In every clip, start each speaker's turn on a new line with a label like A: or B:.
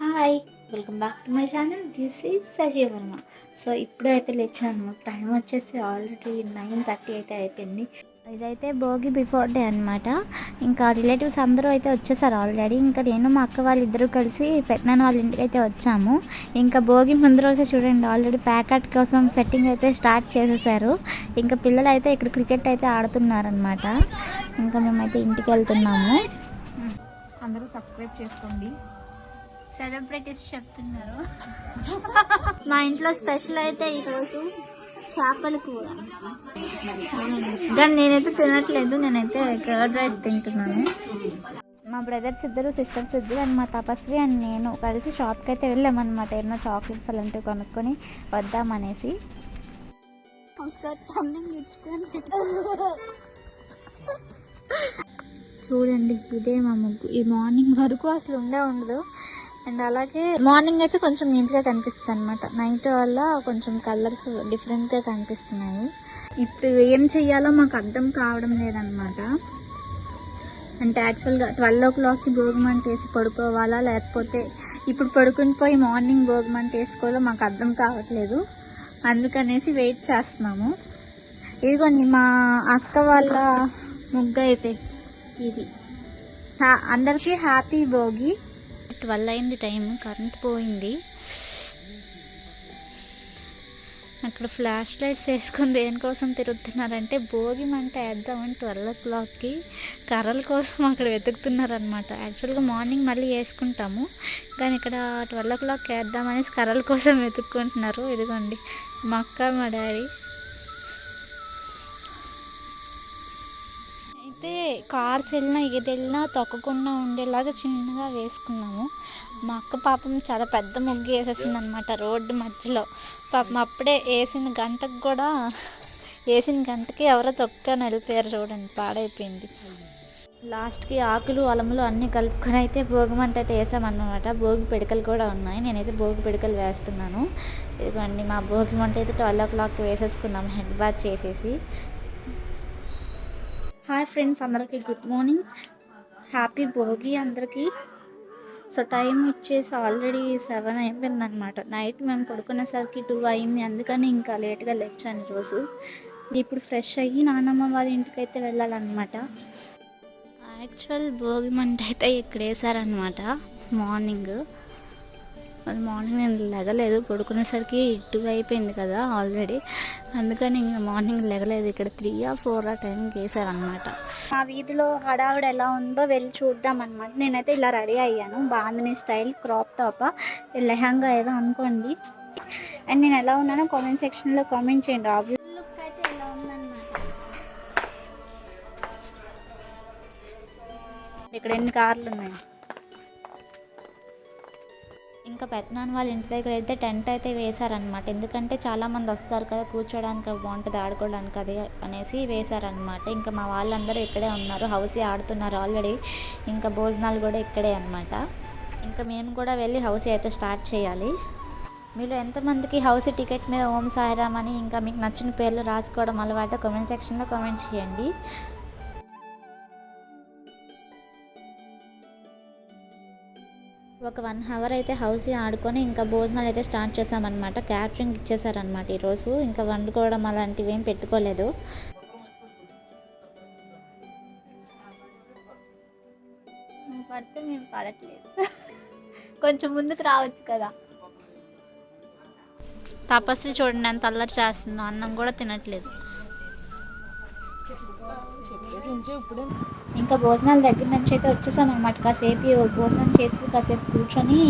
A: Hi welcome back to my channel this is Sajeevarma so ఇప్పుడే అయితే లేచాను time వచ్చేసి ఆల్రెడీ నైన్ థర్టీ అయితే అయిపోయింది. ఇదైతే భోగి బిఫోర్ డే అనమాట ఇంకా రిలేటివ్స్ అందరూ అయితే వచ్చేసారు ఆల్రెడీ ఇంకా నేను మా అక్క వాళ్ళిద్దరూ కలిసి పెద్దనాన్న వాళ్ళ ఇంటికి అయితే వచ్చాము. ఇంకా భోగి ముందు రోజే చూడండి ఆల్రెడీ ప్యాకెట్ కోసం సెట్టింగ్ అయితే స్టార్ట్ చేసేసారు. ఇంకా పిల్లలు అయితే ఇక్కడ క్రికెట్ అయితే ఆడుతున్నారనమాట ఇంకా మేమైతే ఇంటికి వెళ్తున్నాము.
B: అందరూ సబ్స్క్రైబ్ చేసుకోండి.
A: సెలబ్రిటీస్ చెప్తున్నారు. మా ఇంట్లో స్పెషల్ అయితే ఈరోజు చేపల కూర. కానీ నేనైతే తినట్లేదు నేనైతే కర్డ్ రైస్ తింటున్నాను. మా బ్రదర్స్ ఇద్దరు సిస్టర్స్ ఇద్దరు అండ్ మా తపస్వి అండ్ నేను కలిసి షాప్కి అయితే వెళ్ళామన్నమాట. ఏమన్నా చాక్లెట్స్ అలాంటివి కొనుక్కొని వద్దామనేసి. చూడండి ఇదే మా ముగ్గు. ఈ మార్నింగ్ వరకు అసలు ఉండే ఉండదు. అండ్ అలాగే మార్నింగ్ అయితే కొంచెం నీట్గా కనిపిస్తుంది అనమాట నైట్ వల్ల కొంచెం కలర్స్ డిఫరెంట్గా కనిపిస్తున్నాయి. ఇప్పుడు ఏం చెయ్యాలో మాకు అర్థం కావడం లేదనమాట అంటే యాక్చువల్గా ట్వెల్వ్ ఓ క్లాక్కి భోగిమంట వేసి పడుకోవాలా లేకపోతే ఇప్పుడు పడుకుని పోయి మార్నింగ్ భోగిమంట వేసుకోవాలో మాకు అర్థం కావట్లేదు. అందుకనేసి వెయిట్ చేస్తున్నాము. ఇదిగోండి మా అక్క వాళ్ళ ముగ్గు అయితే ఇది అందరికీ హ్యాపీ భోగి. ట్వెల్వ్ అయింది టైం కరెంట్ పోయింది. అక్కడ ఫ్లాష్ లైట్స్ వేసుకొని దేనికోసం తిరుగుతున్నారంటే భోగి మంట వేద్దామని ట్వెల్వ్ ఓ క్లాక్కి కర్రల కోసం అక్కడ వెతుకుతున్నారనమాట యాక్చువల్గా మార్నింగ్ మళ్ళీ వేసుకుంటాము కానీ ఇక్కడ ట్వెల్వ్ ఓ క్లాక్ వేద్దామనేసి కర్రల కోసం వెతుక్కుంటున్నారు. ఇదిగోండి మా అక్క మా డాడీ. కార్స్ వెళ్ళినా ఏది వెళ్ళినా తొక్కకుండా ఉండేలాగా చిన్నగా వేసుకున్నాము. మా అక్క పాపం చాలా పెద్ద ముగ్గు వేసేసింది అనమాట రోడ్డు మధ్యలో. పాపం అప్పుడే వేసిన గంటకు కూడా వేసిన గంటకి ఎవరో తొక్కని వెళ్ళిపోయారు చూడండి పాడైపోయింది. లాస్ట్కి ఆకులు అలములు అన్నీ కలుపుకొని అయితే భోగిమంట అయితే వేసామన్నమాట. భోగి పిడకలు కూడా ఉన్నాయి. నేనైతే భోగి పిడకలు వేస్తున్నాను. ఇదిగోండి మా భోగి మంట అయితే ట్వెల్వ్ ఓ క్లాక్కి వేసేసుకున్నాం హెడ్ బాత్ చేసేసి. హాయ్ ఫ్రెండ్స్ అందరికీ గుడ్ మార్నింగ్. హ్యాపీ భోగి అందరికీ. సో టైం వచ్చేసి ఆల్రెడీ సెవెన్ అయిపోయింది అనమాట నైట్ మేము పడుకునేసరికి టూ అయింది. అందుకని ఇంకా లేట్గా లేచాను ఈరోజు. ఇప్పుడు ఫ్రెష్ అయ్యి నానమ్మ వాళ్ళ ఇంటికి అయితే వెళ్ళాలన్నమాట. యాక్చువల్ భోగి మంట అయితే ఇక్కడ వేసారనమాట మార్నింగ్. వాళ్ళు మార్నింగ్ నేను లెగలేదు పడుకునేసరికి టూ అయిపోయింది కదా ఆల్రెడీ. అందుకని ఇంకా మార్నింగ్ లెగలేదు ఇక్కడ త్రీ ఆ ఫోర్ ఆ టైంకి వేసారనమాట మా వీధిలో హడావిడ ఎలా ఉందో వెళ్ళి చూద్దాం అనమాట నేనైతే ఇలా రెడీ అయ్యాను bandhani style crop top lehenga ఏదో అనుకోండి. అండ్ నేను ఎలా ఉన్నానో కామెంట్ సెక్షన్లో కామెంట్ చేయండి. ఆబ్వియస్ ఇక్కడ ఎన్ని కార్లు ఉన్నాయి? పెద్దనాన్న వాళ్ళ ఇంటి దగ్గర అయితే టెంట్ అయితే వేశారనమాట ఎందుకంటే చాలామంది వస్తారు కదా కూర్చోడానికి బాగుంటుంది ఆడుకోవడానికి అది అనేసి వేశారనమాట ఇంకా మా వాళ్ళందరూ ఇక్కడే ఉన్నారు హౌసీ ఆడుతున్నారు ఆల్రెడీ. ఇంకా భోజనాలు కూడా ఇక్కడే అనమాట ఇంకా మేము కూడా వెళ్ళి హౌసీ అయితే స్టార్ట్ చేయాలి. మీరు ఎంతమందికి హౌసీ టికెట్ మీద ఓం సాయిరామ్ అని ఇంకా మీకు నచ్చిన పేర్లు రాసుకోవడం అలవాటు కామెంట్ సెక్షన్లో కామెంట్ చేయండి. ఒక వన్ అవర్ అయితే హౌస్ ఆడుకొని ఇంకా భోజనాలు అయితే స్టార్ట్ చేసామన్నమాట. క్యాటరింగ్ ఇచ్చేసారనమాట ఈరోజు. ఇంకా వండుకోవడం అలాంటివి ఏం పెట్టుకోలేదు. పడితే మేము పడట్లేదు. కొంచెం ముందుకు రావచ్చు కదా. తపస్సు చూడండి ఎంత అల్లరి చేస్తుందో. అన్నం కూడా తినట్లేదు. ఇంకా భోజనాల దగ్గర నుంచి అయితే వచ్చేసాం అనమాట కాసేపు భోజనం చేసి కాసేపు కూర్చొని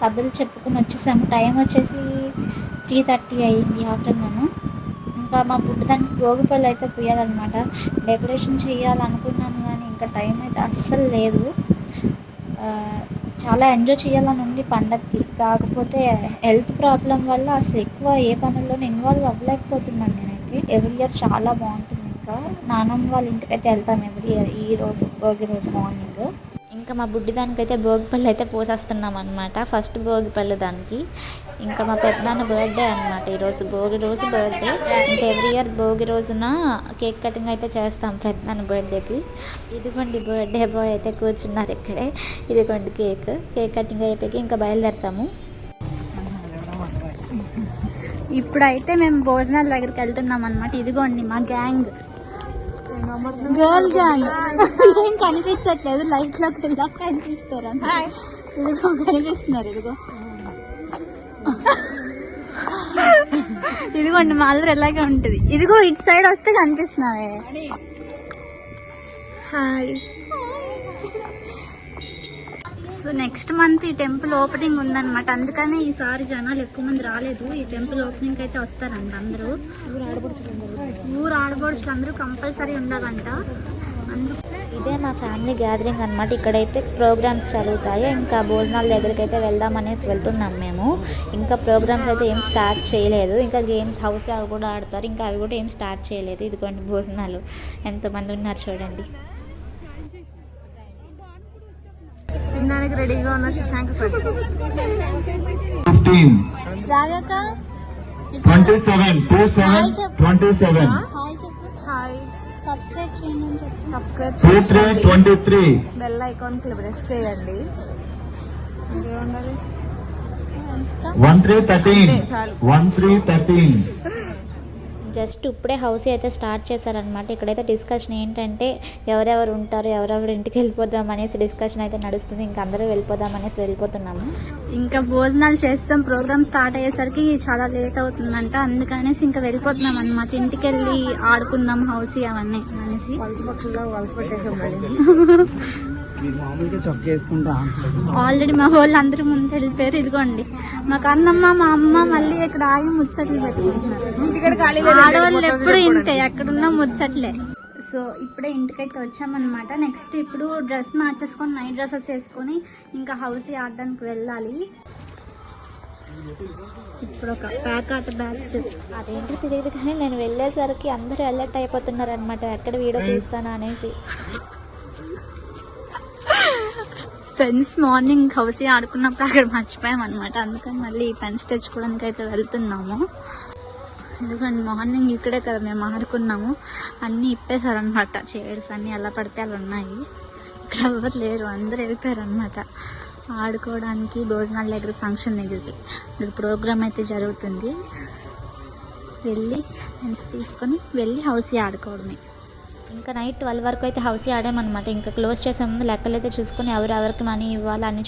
A: కబుర్లు చెప్పుకొని వచ్చేసాము. టైం వచ్చేసి త్రీ థర్టీ అయ్యింది ఆఫ్టర్నూన్. ఇంకా మా బుడ్డదానికి భోగిపల్లి అయితే పోయాలన్నమాట డెకరేషన్ చేయాలనుకున్నాను కానీ ఇంకా టైం అయితే అస్సలు లేదు. చాలా ఎంజాయ్ చేయాలని ఉంది పండగకి కాకపోతే హెల్త్ ప్రాబ్లం వల్ల అసలు ఎక్కువ ఏ పనుల్లోనూ ఇన్వాల్వ్ అవ్వలేకపోతున్నాను నేనైతే. ఎవ్రీ ఇయర్ చాలా బాగుంటుంది. ఇంకా నానమ్మ వాళ్ళ ఇంటికి అయితే వెళ్తాం ఎవ్రీ ఇయర్ ఈ రోజు భోగి రోజు మార్నింగ్ ఇంకా మా బుడ్డి దానికైతే భోగిపళ్ళు అయితే పోసేస్తున్నాం అనమాట ఫస్ట్ భోగిపళ్ళు దానికి. ఇంకా మా పెద్దనాన్న బర్త్డే అనమాట ఈరోజు భోగి రోజు బర్త్డే ఇంకా ఎవ్రీ ఇయర్ భోగి రోజున కేక్ కటింగ్ అయితే చేస్తాం పెద్దనాన్న బర్త్డేకి ఇదిగోండి బర్త్డే బాయ్ అయితే కూర్చున్నారు ఇక్కడే. ఇదిగోండి కేక్. కేక్ కటింగ్ అయిపోయి ఇంకా బయలుదేరుతాము. ఇప్పుడైతే మేము భోజనాల దగ్గరికి వెళ్తున్నాం అనమాట ఇదిగోండి మా గ్యాంగ్ గర్ల్ గ్యాంగ్ ఏం కనిపించట్లేదు. లైట్లోకి వెళ్ళా కనిపిస్తారు. ఇదిగో కనిపిస్తున్నారు ఇదిగో. ఇదిగోండి మా అల్లరి ఎలాగే ఉంటుంది. ఇదిగో ఇటు సైడ్ వస్తే కనిపిస్తున్నావే. హాయ్ సో నెక్స్ట్ మంత్ ఈ టెంపుల్ ఓపెనింగ్ ఉందన్నమాట. అందుకనే ఈసారి జనాలు ఎక్కువ మంది రాలేదు. ఈ టెంపుల్ ఓపెనింగ్ అయితే వస్తారంట అందరూ. ఊరు ఆడబడుచులు అందరూ కంపల్సరీ ఉండాలంట. ఇదే మా ఫ్యామిలీ గ్యాదరింగ్ అనమాట ఇక్కడైతే ప్రోగ్రామ్స్ జరుగుతాయి. ఇంకా భోజనాల దగ్గరికి అయితే వెళ్దాం అనేసి వెళ్తున్నాం మేము. ఇంకా ప్రోగ్రామ్స్ అయితే ఏం స్టార్ట్ చేయలేదు. ఇంకా గేమ్స్ హౌస్ అవి కూడా ఆడతారు. ఇంకా అవి కూడా ఏం స్టార్ట్ చేయలేదు. ఇదిగోండి భోజనాలు. ఎంతమంది ఉన్నారు చూడండి.
B: తినడానికి రెడీగా ఉన్న శశాంక్ ఫ్రెండ్
C: 15,
A: శ్రావ్యక?
C: 27, 27, 27,
A: హాయ్ చెప్పు.
B: హాయ్
A: సబ్స్క్రైబ్ చేయండి అని చెప్పు.
B: సబ్స్క్రైబ్
C: 23, 23,
B: బెల్ ఐకాన్కి ప్రెస్ చేయండి. ఇంకేముండాలి?
C: 13, 13, 13, 13.
A: జస్ట్ ఇప్పుడే హౌస్ అయితే స్టార్ట్ చేశారనమాట ఇక్కడైతే డిస్కషన్ ఏంటంటే ఎవరెవరు ఉంటారు ఎవరెవరు ఇంటికి వెళ్ళిపోదాం అనేసి డిస్కషన్ అయితే నడుస్తుంది. ఇంకా అందరూ వెళ్ళిపోదాం అనేసి వెళ్ళిపోతున్నాము. ఇంకా భోజనాలు చేస్తాం. ప్రోగ్రామ్ స్టార్ట్ అయ్యేసరికి చాలా లేట్ అవుతుందంట. అందుకనేసి ఇంకా వెళ్ళిపోతున్నాం అనమాట ఇంటికి వెళ్ళి ఆడుకుందాం హౌస్ అవన్నీ అనేసి.
B: వలస పక్షుల్లో వలస పెట్టేసాం
A: ఆల్రెడీ మా వాళ్ళు అందరూ ముందు వెళ్ళిపోయారు. ఇదిగోండి. మా కన్నమ్మ మా అమ్మ మళ్ళీ ఇక్కడ ఆగి ముచ్చట్లు పెట్టుకుంటున్నారు. ఆడవాళ్ళు ఎప్పుడు ఇంతే ఎక్కడున్నా ముచ్చట్లే. సో ఇప్పుడే ఇంటికైతే వచ్చామన్నమాట. నెక్స్ట్ ఇప్పుడు డ్రెస్ మార్చేసుకొని నైట్ డ్రెస్సెస్ వేసుకొని ఇంకా హౌస్ ఆడడానికి వెళ్ళాలి. ఇప్పుడు ఒక ప్యాక్ ఆట బ్యాచ్ అదేంటో తెలియదు కానీ నేను వెళ్ళేసరికి అందరూ అలర్ట్ అయిపోతున్నారు అనమాట ఎక్కడ వీడియో తీస్తానా అనేసి. పెన్స్ మార్నింగ్ హౌసీ ఆడుకున్నప్పుడు అక్కడ మర్చిపోయాం అనమాట అందుకని మళ్ళీ పెన్స్ తెచ్చుకోవడానికి అయితే వెళ్తున్నాము. ఎందుకంటే మార్నింగ్ ఇక్కడే కదా మేము ఆడుకున్నాము. అన్నీ ఇప్పేశారనమాట చైర్స్ అన్నీ ఎలా పడితే అలా ఉన్నాయి. ఇక్కడ ఎవరు లేరు అందరు వెళ్ళిపోయారు అనమాట ఆడుకోవడానికి భోజనాల దగ్గర ఫంక్షన్ దగ్గరికి ఇక్కడ ప్రోగ్రామ్ అయితే జరుగుతుంది. వెళ్ళి పెన్స్ తీసుకొని వెళ్ళి హౌసీ ఆడుకోవడమే. ఇంకా నైట్ ట్వెల్వ్ వరకు అయితే హౌస్ ఆడామన్నమాట. ఇంకా క్లోజ్ చేసే ముందు లెక్కలు అయితే చూసుకొని ఎవరు ఎవరికి మనీ ఇవ్వాలి అని